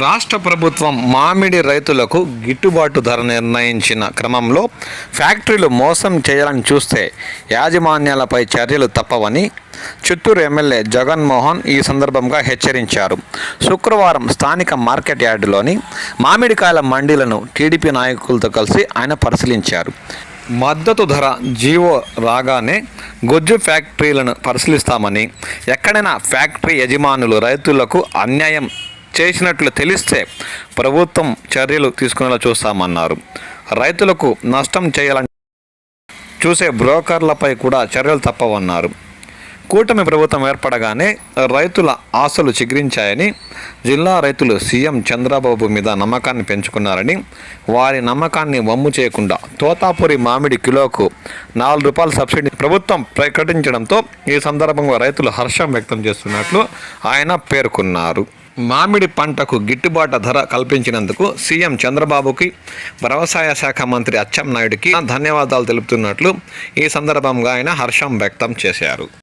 రాష్ట్ర ప్రభుత్వం మామిడి రైతులకు గిట్టుబాటు ధర నిర్ణయించిన క్రమంలో ఫ్యాక్టరీలు మోసం చేయాలని చూస్తే యాజమాన్యాలపై చర్యలు తప్పవని చిత్తూరు ఎమ్మెల్యే జగన్మోహన్ ఈ సందర్భంగా హెచ్చరించారు. శుక్రవారం స్థానిక మార్కెట్ యార్డులోని మామిడికాయల మండీలను టీడీపీ నాయకులతో కలిసి ఆయన పరిశీలించారు. మద్దతు ధర జీవో రాగానే గొజ్జు ఫ్యాక్టరీలను పరిశీలిస్తామని ఎక్కడైనా ఫ్యాక్టరీ యజమానులు రైతులకు అన్యాయం చేసినట్లు తెలిస్తే ప్రభుత్వం చర్యలు తీసుకునేలా చూస్తామన్నారు. రైతులకు నష్టం చేయాలని చూసే బ్రోకర్లపై కూడా చర్యలు తప్పవన్నారు. కూటమి ప్రభుత్వం ఏర్పడగానే రైతుల ఆశలు చిగురించాయని జిల్లా రైతులు సీఎం చంద్రబాబు మీద నమ్మకాన్ని పెంచుకున్నారని వారి నమ్మకాన్ని వమ్ము చేయకుండా తోతాపురి మామిడి కిలోకు నాలుగు రూపాయల సబ్సిడీ ప్రభుత్వం ప్రకటించడంతో ఈ సందర్భంగా రైతులు హర్షం వ్యక్తం చేస్తున్నట్లు ఆయన పేర్కొన్నారు. మామిడి పంటకు గిట్టుబాటు ధర కల్పించినందుకు సీఎం చంద్రబాబుకి వ్యవసాయ శాఖ మంత్రి అచ్చెన్నాయుడికి ధన్యవాదాలు తెలుపుతున్నట్లు ఈ సందర్భంగా ఆయన హర్షం వ్యక్తం చేశారు.